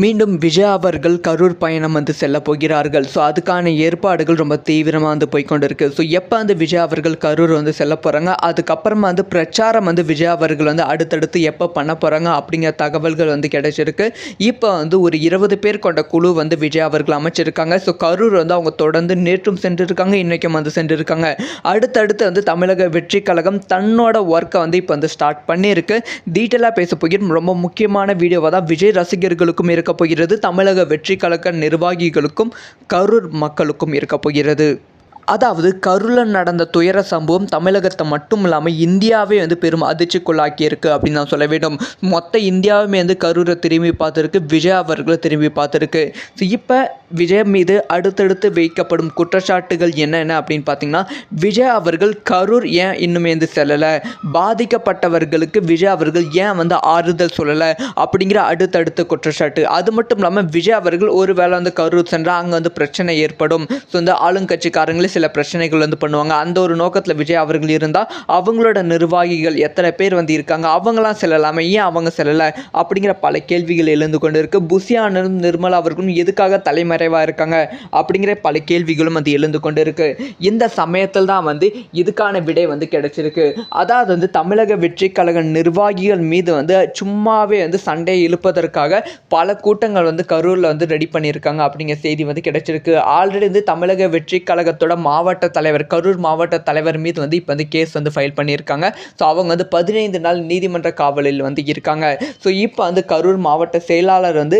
மீண்டும் விஜய் அவர்கள் கரூர் பயணம் வந்து செல்ல போகிறார்கள். ஸோ அதுக்கான ஏற்பாடுகள் ரொம்ப தீவிரமாக வந்து போய்க்கொண்டு இருக்கு ஸோ எப்போ வந்து விஜய் அவர்கள் கரூர் வந்து செல்ல போகிறாங்க அதுக்கப்புறமா வந்து பிரச்சாரம் வந்து விஜய் அவர்கள் வந்து அடுத்தடுத்து எப்போ பண்ண போகிறாங்க அப்படிங்கிற தகவல்கள் வந்து கிடைச்சிருக்கு. இப்போ வந்து ஒரு இருபது பேர் கொண்ட குழு வந்து விஜய் அவர்கள் அமைச்சிருக்காங்க. ஸோ கரூர் வந்து அவங்க தொடர்ந்து நேற்றும் சென்றிருக்காங்க இன்றைக்கும் வந்து சென்றிருக்காங்க. அடுத்தடுத்து வந்து தமிழக வெற்றி கழகம் தன்னோட ஒர்க்கை வந்து இப்போ வந்து ஸ்டார்ட் பண்ணியிருக்கு. டீட்டெயிலாக பேச போகிறோம். ரொம்ப முக்கியமான வீடியோவாக தான் விஜய் ரசிகர்களுக்கும் இருக்க போகிறது. தமிழக வெற்றி கழக நிர்வாகிகளுக்கும் கரூர் மக்களுக்கும் இருக்கப் போகிறது. அதாவது கரூரில் நடந்த துயர சம்பவம் தமிழகத்தை மட்டும் இல்லாமல் இந்தியாவே வந்து பெரும் அதிர்ச்சிக்குள்ளாக்கியிருக்கு அப்படின்னு நான் சொல்ல வேண்டும். மொத்த இந்தியாவுமே வந்து கரூரை திரும்பி பார்த்துருக்கு விஜய் அவர்களை திரும்பி பார்த்துருக்கு. ஸோ இப்போ விஜய் மீது அடுத்தடுத்து வைக்கப்படும் குற்றச்சாட்டுகள் என்னென்ன அப்படின்னு பார்த்தீங்கன்னா விஜய் அவர்கள் கரூர் ஏன் இன்னுமே வந்து செல்லலை? பாதிக்கப்பட்டவர்களுக்கு விஜய் அவர்கள் ஏன் வந்து ஆறுதல் சொல்லலை? அப்படிங்கிற அடுத்தடுத்த குற்றச்சாட்டு. அது மட்டும் இல்லாமல் விஜய் அவர்கள் ஒரு வேளை வந்து கரூர் சென்றால் அங்கே வந்து பிரச்சனை ஏற்படும். ஸோ இந்த ஆளுங்கட்சிக்காரங்களே சில பிரச்சனைகள் வந்து பண்ணுவாங்க. அந்த ஒரு நோக்கத்தில் விஜய் அவர்கள் இருந்தால் அவங்களோட நிர்வாகிகள் எத்தனை பேர் வந்து இருக்காங்க அவங்களாம் செல்லலாமே ஏன் அவங்க செல்லலை அப்படிங்கிற பல கேள்விகள் எழுந்து கொண்டு இருக்கு புசியானரும் நிர்மலா அவர்களும் எதுக்காக தலைமறைவாக இருக்காங்க அப்படிங்கிற பல கேள்விகளும் வந்து எழுந்து கொண்டு இருக்கு இந்த சமயத்தில் தான் வந்து இதுக்கான விடை வந்து கிடைச்சிருக்கு. அதாவது வந்து தமிழக வெற்றி கழக நிர்வாகிகள் மீது வந்து சும்மாவே வந்து சண்டையை இழுப்பதற்காக பல கூட்டங்கள் வந்து கரூரில் வந்து ரெடி பண்ணியிருக்காங்க அப்படிங்கிற செய்தி வந்து கிடைச்சிருக்கு. ஆல்ரெடி வந்து தமிழக வெற்றி கழகத்தோட மாவட்ட தலைவர் கரூர் மாவட்ட தலைவர் மீது வந்து இப்போ வந்து கேஸ் வந்து ஃபைல் பண்ணியிருக்காங்க. ஸோ அவங்க வந்து பதினைந்து நாள் நீதிமன்ற காவலில் வந்து இருக்காங்க. ஸோ இப்போ வந்து கரூர் மாவட்ட செயலாளர் வந்து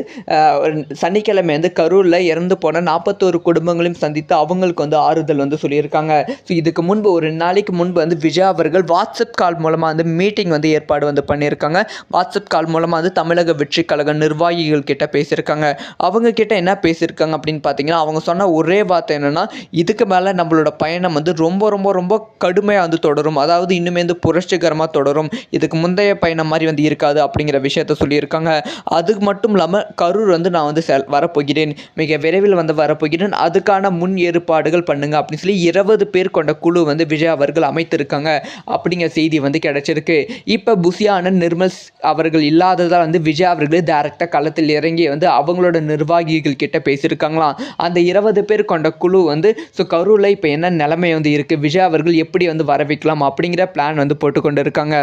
சனிக்கிழமை வந்து கரூரில் இறந்து போன நாற்பத்தோரு குடும்பங்களையும் சந்தித்து அவங்களுக்கு வந்து ஆறுதல் வந்து சொல்லியிருக்காங்க. ஸோ இதுக்கு முன்பு ஒரு நாளைக்கு முன்பு வந்து விஜய் அவர்கள் வாட்ஸ்அப் கால் மூலமாக வந்து மீட்டிங் வந்து ஏற்பாடு வந்து பண்ணியிருக்காங்க. வாட்ஸ்அப் கால் மூலமாக வந்து தமிழக வெற்றி கழக நிர்வாகிகள் கிட்ட பேசியிருக்காங்க. அவங்க கிட்ட என்ன பேசியிருக்காங்க அப்படின்னு பார்த்தீங்கன்னா அவங்க சொன்ன ஒரே வார்த்தை என்னென்னா இதுக்கு மேலே நம்மளோட பயணம் வந்து ரொம்ப ரொம்ப ரொம்ப கடுமையாக வந்து தொடரும். அதாவது இன்னுமே வந்து புரட்சிகரமாக தொடரும். இதுக்கு முந்தைய பயணம் மாதிரி வந்து இருக்காது அப்படிங்கிற விஷயத்த சொல்லியிருக்காங்க. அது மட்டும் இல்லாமல் கரூர் வந்து நான் வந்து செல் வரப்போகிறேன். மிக விரைவில் வந்து வரப்போகிறேன். அதுக்கான முன் ஏற்பாடுகள் பண்ணுங்க அப்படின்னு சொல்லி இருபது பேர் கொண்ட குழு வந்து விஜய் அவர்கள் அமைத்திருக்காங்க. அப்படிங்கிற செய்தி வந்து கிடைச்சிருக்கு. இப்போ புசியான நிர்மல் அவர்கள் இல்லாததால் வந்து விஜய் அவர்கள் டேரெக்டாக களத்தில் இறங்கி வந்து அவங்களோட நிர்வாகிகள் கிட்ட பேசியிருக்காங்களாம். அந்த இருபது பேர் கொண்ட குழு வந்து ஸோ கரூரில் இப்போ என்ன நிலைமை வந்து இருக்குது விஜய் அவர்கள் எப்படி வந்து வரவிக்கலாம் அப்படிங்கிற பிளான் வந்து போட்டுக்கொண்டு இருக்காங்க.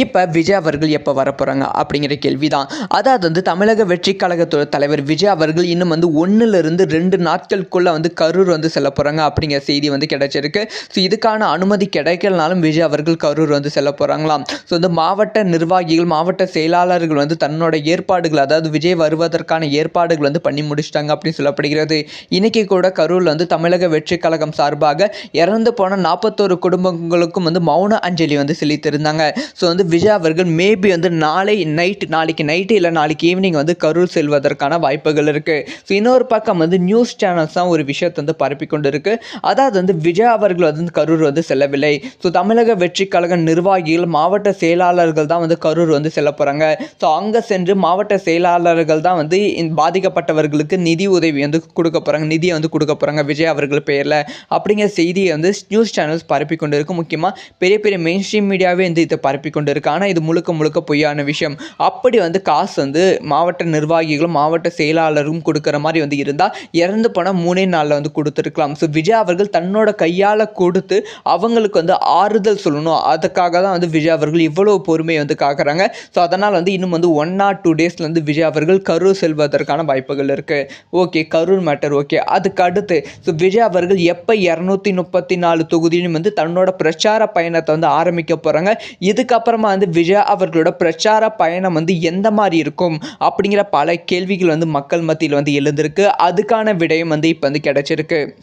இப்போ விஜய் அவர்கள் எப்போ வரப்போகிறாங்க அப்படிங்கிற கேள்வி தான் அதாவது வந்து தமிழக வெற்றி கழகத்தோட தலைவர் விஜய் அவர்கள் இன்னும் வந்து ஒன்றுலேருந்து ரெண்டு நாட்களுக்குள்ளே வந்து கரூர் வந்து செல்ல போகிறாங்க அப்படிங்கிற செய்தி வந்து கிடைச்சிருக்கு. ஸோ இதுக்கான அனுமதி கிடைக்கலனாலும் விஜய் அவர்கள் கரூர் வந்து செல்ல போகிறாங்களாம் ஸோ இந்த மாவட்ட நிர்வாகிகள் மாவட்ட செயலாளர்கள் வந்து தன்னோட ஏற்பாடுகள் அதாவது விஜய் வருவதற்கான ஏற்பாடுகள் வந்து பண்ணி முடிச்சிட்டாங்க அப்படின்னு சொல்லப்படுகிறது. இன்றைக்கி கூட கரூரில் வந்து தமிழக வெற்றி கழகம் சார்பாக இறந்து போன நாற்பத்தோரு குடும்பங்களுக்கும் வந்து மௌன அஞ்சலி வந்து செலுத்தியிருந்தாங்க. ஸோ வந்து விஜய் அவர்கள் மேபி வந்து நாளை நைட் நாளைக்கு நைட்டு இல்லை நாளைக்கு ஈவினிங் வந்து கரூர் செல்வதற்கான வாய்ப்புகள் இருக்குது ஸோ இன்னொரு பக்கம் வந்து நியூஸ் சேனல்ஸ் தான் ஒரு விஷயத்தை வந்து பரப்பி கொண்டு இருக்கு அதாவது வந்து விஜய் அவர்கள் வந்து கரூர் வந்து செல்லவில்லை. ஸோ தமிழக வெற்றி கழக நிர்வாகிகள் மாவட்ட செயலாளர்கள் தான் வந்து கரூர் வந்து செல்ல போகிறாங்க ஸோ அங்கே சென்று மாவட்ட செயலாளர்கள் தான் வந்து பாதிக்கப்பட்டவர்களுக்கு நிதி உதவி வந்து கொடுக்க போகிறாங்க நிதியை வந்து கொடுக்க போகிறாங்க விஜய் அவர்கள் பெயரில் அப்படிங்கிற செய்தியை வந்து நியூஸ் சேனல்ஸ் பரப்பி கொண்டு இருக்கு முக்கியமாக பெரிய பெரிய மெயின் ஸ்ட்ரீம் மீடியாவே வந்து இதை பரப்பி கொண்டு இருக்கு ஆனால் இது முழுக்க முழுக்க பொய்யான விஷயம். அப்படி வந்து காசு வந்து மாவட்ட நிர்வாகிகளும் மாவட்ட செயலாளரும் கொடுக்குற மாதிரி வந்து இருந்தால் இறந்து போனால் மூணே நாளில் வந்து கொடுத்துருக்கலாம். ஸோ விஜய் அவர்கள் தன்னோட கையால் கொடுத்து அவங்களுக்கு வந்து ஆறுதல் சொல்லணும். அதுக்காக தான் வந்து விஜய் அவர்கள் இவ்வளோ பொறுமையை வந்து காக்குறாங்க. ஸோ அதனால் வந்து இன்னும் வந்து ஒன் ஆர் டூ டேஸில் வந்து விஜய் அவர்கள் கரூர் செல்வதற்கான வாய்ப்புகள் இருக்குது ஓகே கரூர் மேட்டர் ஓகே அதுக்கு அடுத்து ஸோ விஜய் அவர்கள் எப்போ இரநூத்தி முப்பத்தி நாலு தொகுதியிலும் வந்து தன்னோட பிரச்சார பயணத்தை வந்து ஆரம்பிக்க போகிறாங்க இதுக்கப்புறம் வந்து விஜய் அவர்களோட பிரச்சார பயணம் வந்து எந்த மாதிரி இருக்கும் அப்படிங்கிற பல கேள்விகள் வந்து மக்கள் மத்தியில் வந்து எழுந்திருக்கு. அதுக்கான விடயம் வந்து இப்போ வந்து கிடச்சிருக்கு.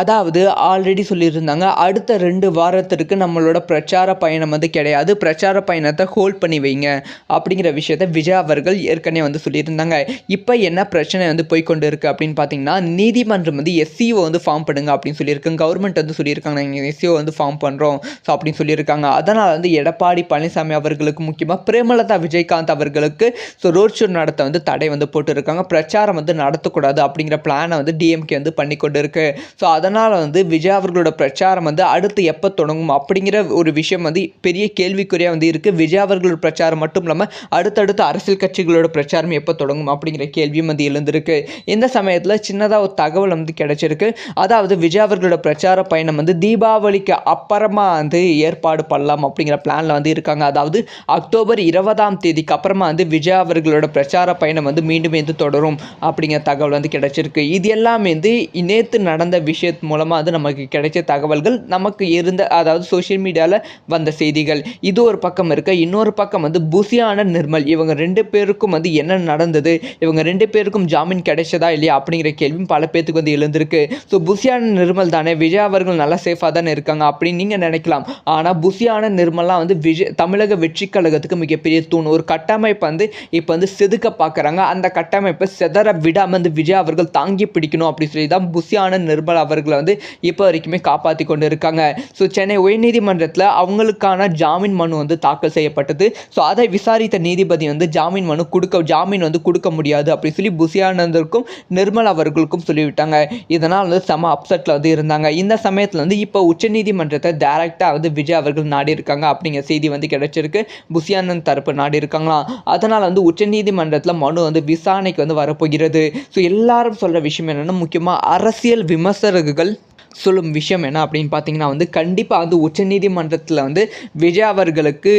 அதாவது ஆல்ரெடி சொல்லியிருந்தாங்க அடுத்த ரெண்டு வாரத்திற்கு நம்மளோட பிரச்சார பயணம் வந்து கிடையாது. பிரச்சார பயணத்தை ஹோல்ட் பண்ணி வைங்க அப்படிங்கிற விஷயத்த விஜய் அவர்கள் ஏற்கனவே வந்து சொல்லியிருந்தாங்க. இப்போ என்ன பிரச்சனை வந்து போய்க்கொண்டு இருக்குது அப்படின்னு பார்த்தீங்கன்னா நீதிமன்றம் வந்து எஸ்சிஓ வந்து ஃபார்ம் பண்ணுங்க அப்படின்னு சொல்லியிருக்காங்க கவர்மெண்ட் வந்து சொல்லியிருக்காங்க நாங்கள் எஸ்சிஓ வந்து ஃபார்ம் பண்ணுறோம் ஸோ அப்படின்னு சொல்லியிருக்காங்க. அதனால் வந்து எடப்பாடி பழனிசாமி அவர்களுக்கு முக்கியமாக பிரேமலதா விஜயகாந்த் அவர்களுக்கு ஸோ ரோட் ஷோ நடத்த வந்து தடை வந்து போட்டுருக்காங்க. பிரச்சாரம் வந்து நடத்தக்கூடாது அப்படிங்கிற பிளானை வந்து டிஎம்கே வந்து பண்ணி கொண்டு இருக்குது ஸோ அதை அதனால் வந்து விஜய் அவர்களோட பிரச்சாரம் வந்து அடுத்து எப்போ தொடங்கும் அப்படிங்கிற ஒரு விஷயம் வந்து பெரிய கேள்விக்குறியாக வந்து இருக்குது விஜய் அவர்களோட பிரச்சாரம் மட்டும் இல்லாமல் அடுத்தடுத்த அரசியல் கட்சிகளோட பிரச்சாரம் எப்போ தொடங்கும் அப்படிங்கிற கேள்வியும் வந்து எழுந்திருக்கு. இந்த சமயத்தில் சின்னதாக ஒரு தகவல் வந்து கிடைச்சிருக்கு. அதாவது விஜய் அவர்களோட பிரச்சார பயணம் வந்து தீபாவளிக்கு அப்புறமா வந்து ஏற்பாடு பண்ணலாம் அப்படிங்கிற பிளானில் வந்து இருக்காங்க. அதாவது அக்டோபர் இருபதாம் தேதிக்கு அப்புறமா வந்து விஜய் அவர்களோட பிரச்சார பயணம் வந்து மீண்டும் வந்து தொடரும் அப்படிங்கிற தகவல் வந்து கிடைச்சிருக்கு. இது எல்லாமே வந்து நேற்று நடந்த விஷயத்தை மூலமாக வந்து நமக்கு கிடைச்ச தகவல்கள் நமக்கு இருந்த அதாவது சோஷியல் மீடியாவில் வந்த செய்திகள். இது ஒரு பக்கம் இருக்க. இன்னொரு பக்கம் வந்து புசியான நிர்மல். இவங்க ரெண்டு பேருக்கும் வந்து என்ன நடந்தது? இவங்க ரெண்டு பேருக்கும் ஜாமீன் கிடைச்சதா இல்லையா அப்படிங்கிற கேள்வியும் பல பேத்துக்கு வந்து எழுந்திருக்கு. ஸோ புசியான நிர்மல் தானே? விஜய் அவர்கள் நல்லா சேஃபாக தானே இருக்காங்க அப்படின்னு நீங்கள் நினைக்கலாம். ஆனால் புசியான நிர்மல்லாம் வந்து விஜய் தமிழக வெற்றி கழகத்துக்கு மிகப்பெரிய தூண். ஒரு கட்டமைப்பு வந்து இப்போ வந்து செதுக்க பார்க்குறாங்க அந்த கட்டமைப்பை செதற விடாமல் வந்து விஜய் அவர்கள் தாங்கி பிடிக்கணும் அப்படி சொல்லி தான் புசியான நிர்மல் அவர்கள் வந்து இப்போ வரைக்குமே காப்பாற்றி கொண்டு இருக்காங்க. ஸோ சென்னை உயர்நீதிமன்றத்தில் அவங்களுக்கான ஜாமீன் மனு வந்து தாக்கல் செய்யப்பட்டது. ஸோ அதை விசாரித்த நீதிபதி வந்து ஜாமீன் மனு கொடுக்க ஜாமீன் வந்து கொடுக்க முடியாது அப்படின்னு சொல்லி புசியானந்தருக்கும் நிர்மல் அவர்களுக்கும் சொல்லிவிட்டாங்க. இதனால் வந்து செம அப்செட்டில் வந்து இருந்தாங்க. இந்த சமயத்தில் வந்து இப்போ உச்சநீதிமன்றத்தை டைரெக்டாக வந்து விஜய் அவர்கள் நாடி இருக்காங்க அப்படிங்கிற செய்தி வந்து கிடைச்சிருக்கு. புசியானந்த் தரப்பு நாடி இருக்காங்களாம் அதனால் வந்து உச்சநீதிமன்றத்தில் மனு வந்து விசாரணைக்கு வந்து வரப்போகிறது. ஸோ எல்லாரும் சொல்கிற விஷயம் என்னென்னா முக்கியமாக அரசியல் விமர்சகர்கள் circle சொல்லும் விஷயம் என்ன அப்படின்னு பார்த்தீங்கன்னா வந்து கண்டிப்பாக வந்து உச்சநீதிமன்றத்தில் வந்து விஜய் அவர்களுக்கு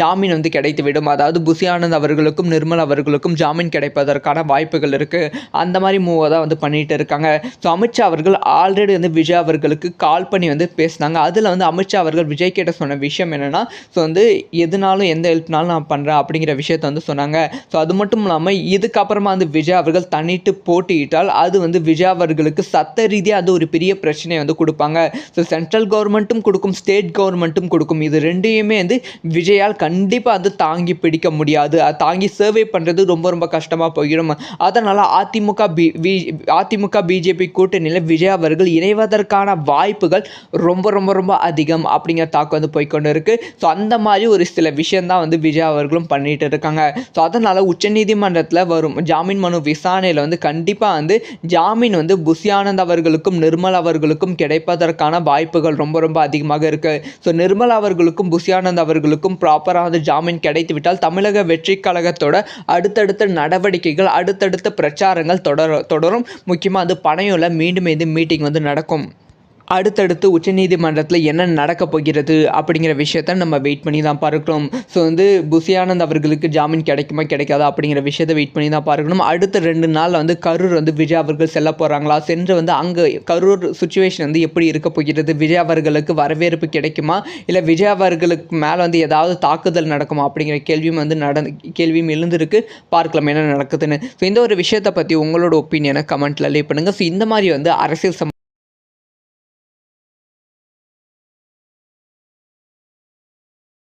ஜாமீன் வந்து கிடைத்து விடும் அதாவது புசியானந்த் அவர்களுக்கும் நிர்மல் அவர்களுக்கும் ஜாமீன் கிடைப்பதற்கான வாய்ப்புகள் இருக்குது அந்த மாதிரி மூவை தான் வந்து பண்ணிகிட்டு இருக்காங்க. ஸோ அமித்ஷா அவர்கள் ஆல்ரெடி வந்து விஜய் அவர்களுக்கு கால் பண்ணி வந்து பேசினாங்க. அதில் வந்து அமித்ஷா அவர்கள் விஜய் கிட்ட சொன்ன விஷயம் என்னென்னா ஸோ வந்து எதுனாலும் எந்த ஹெல்ப்னாலும் நான் பண்ணுறேன் அப்படிங்கிற விஷயத்த வந்து சொன்னாங்க. ஸோ அது மட்டும் இல்லாமல் இதுக்கப்புறமா வந்து விஜய் அவர்கள் தனிட்டு போட்டியிட்டால் அது வந்து விஜய் அவர்களுக்கு சத்த ரீதியாக அது ஒரு பெரிய பிரச்சனையை வந்து கொடுப்பாங்க. ஸோ சென்ட்ரல் கவர்மெண்ட்டும் கொடுக்கும் ஸ்டேட் கவர்மெண்ட்டும் கொடுக்கும். இது ரெண்டையுமே வந்து விஜயால் கண்டிப்பாக வந்து தாங்கி பிடிக்க முடியாது. தாங்கி சர்வே பண்ணுறது ரொம்ப ரொம்ப கஷ்டமாக போயிடும். அதனால் அதிமுக பி அதிமுக பிஜேபி கூட்டணியில் விஜய் அவர்கள் இணைவதற்கான வாய்ப்புகள் ரொம்ப ரொம்ப ரொம்ப அதிகம் அப்படிங்கிற தாக்கம் வந்து போய்க்கொண்டு இருக்குது ஸோ அந்த மாதிரி ஒரு சில விஷயந்தான் வந்து விஜய் அவர்களும் பண்ணிகிட்டு இருக்காங்க. ஸோ அதனால் உச்சநீதிமன்றத்தில் வரும் ஜாமீன் மனு விசாரணையில் வந்து கண்டிப்பாக வந்து ஜாமீன் வந்து புஷியானந்த் அவர்களுக்கும் நிர்மல் அவர்களுக்கும் கிடைப்பதற்கான வாய்ப்புகள் ரொம்ப ரொம்ப அதிகமாக இருக்கு. ஸோ நிர்மலா அவர்களுக்கும் புஷியானந்த் அவர்களுக்கும் ப்ராப்பராக வந்து ஜாமீன் கிடைத்து விட்டால் தமிழக வெற்றி கழகத்தோட அடுத்தடுத்த நடவடிக்கைகள் அடுத்தடுத்த பிரச்சாரங்கள் தொடர தொடரும். முக்கியமாக அது பனையூரில் மீண்டும் இது மீட்டிங் வந்து நடக்கும். அடுத்தடுத்து உச்சநீதிமன்றத்தில் என்ன நடக்க போகிறது அப்படிங்கிற விஷயத்த நம்ம வெயிட் பண்ணி தான் பார்க்கணும். ஸோ வந்து புசியானந்த் அவர்களுக்கு ஜாமீன் கிடைக்குமா கிடைக்காதா அப்படிங்கிற விஷயத்தை வெயிட் பண்ணி தான் பார்க்கணும். அடுத்த ரெண்டு நாள் வந்து கரூர் வந்து விஜய் அவர்கள் செல்ல போகிறாங்களா சென்று வந்து அங்கே கரூர் சுச்சுவேஷன் வந்து எப்படி இருக்க போகிறது? விஜய் அவர்களுக்கு வரவேற்பு கிடைக்குமா? இல்லை விஜய் அவர்களுக்கு மேலே வந்து ஏதாவது தாக்குதல் நடக்குமா? அப்படிங்கிற கேள்வியும் வந்து நட கேள்வியும் எழுந்திருக்கு. பார்க்கலாம் என்ன நடக்குதுன்னு. ஸோ இந்த ஒரு விஷயத்தை பற்றி உங்களோட ஒப்பீனியனை கமெண்ட்டில் லீவ் பண்ணுங்கள் ஸோ இந்த மாதிரி வந்து அரசியல் சம்ம